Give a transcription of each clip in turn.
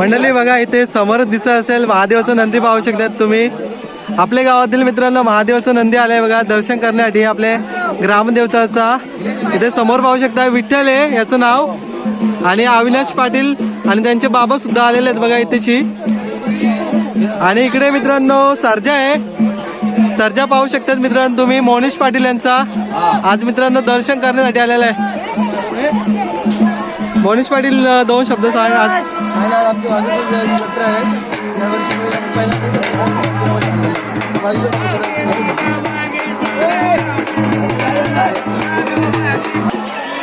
मंडळी बघा इथे समोर दिसत असेल महादेवाचं नंदी पाहू शकतात तुम्ही. आपल्या गावातील मित्रांनो महादेवाचं नंदी आलंय बघा दर्शन करण्यासाठी आपले ग्रामदेवताचा. इथे समोर पाहू शकता विठ्ठल आहे याचं नाव. आणि अविनाश पाटील आणि त्यांचे बाबा सुद्धा आलेले आहेत बघा इथेची. आणि इकडे मित्रांनो सर्जा आहे. सर्जा पाहू शकतात मित्रांनो तुम्ही मोनिश पाटील यांचा. आज मित्रांनो दर्शन करण्यासाठी आलेला आहे. मोनिश पाटील दोन शब्द सांग आज. आणि आज आमची वाघेश्वर जत्रा आहे यावर्षी मी पहिल्यांदा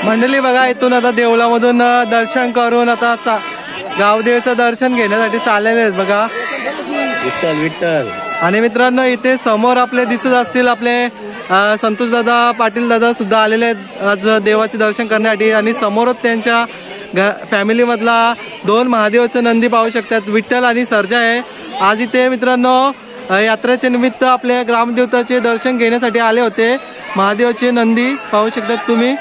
मंडळी बघा इथून आता देवळामधून दर्शन करून आता चा- गावदेवीचं दर्शन घेण्यासाठी चाललेले आहेत बघा. विठ्ठल विठ्ठल. आणि मित्रांनो इथे समोर आपले दिसत असतील आपले संतोष दादा पाटील दादा सुद्धा आलेले आहेत आज देवाचे दर्शन करण्यासाठी. आणि समोरच त्यांच्या घ फॅमिलीमधला दोन महादेवाचे नंदी पाहू शकतात. विठ्ठल आणि सर्जा आहे आज इथे मित्रांनो यात्रेच्या निमित्त आपल्या ग्रामदेवताचे दर्शन घेण्यासाठी आले होते. महादेवाचे नंदी पाहू शकतात तुम्ही.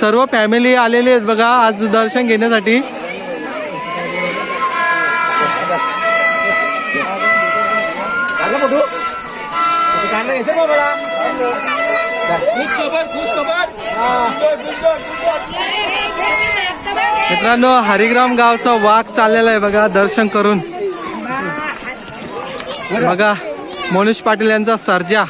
सर्व फॅमिली आलेली आहेत बघा आज दर्शन घेण्यासाठी. मित्रांनो हरिग्राम गावचा वाघ चाललेला आहे बघा दर्शन करून. बघा मनुष पाटील यांचा सर्जा.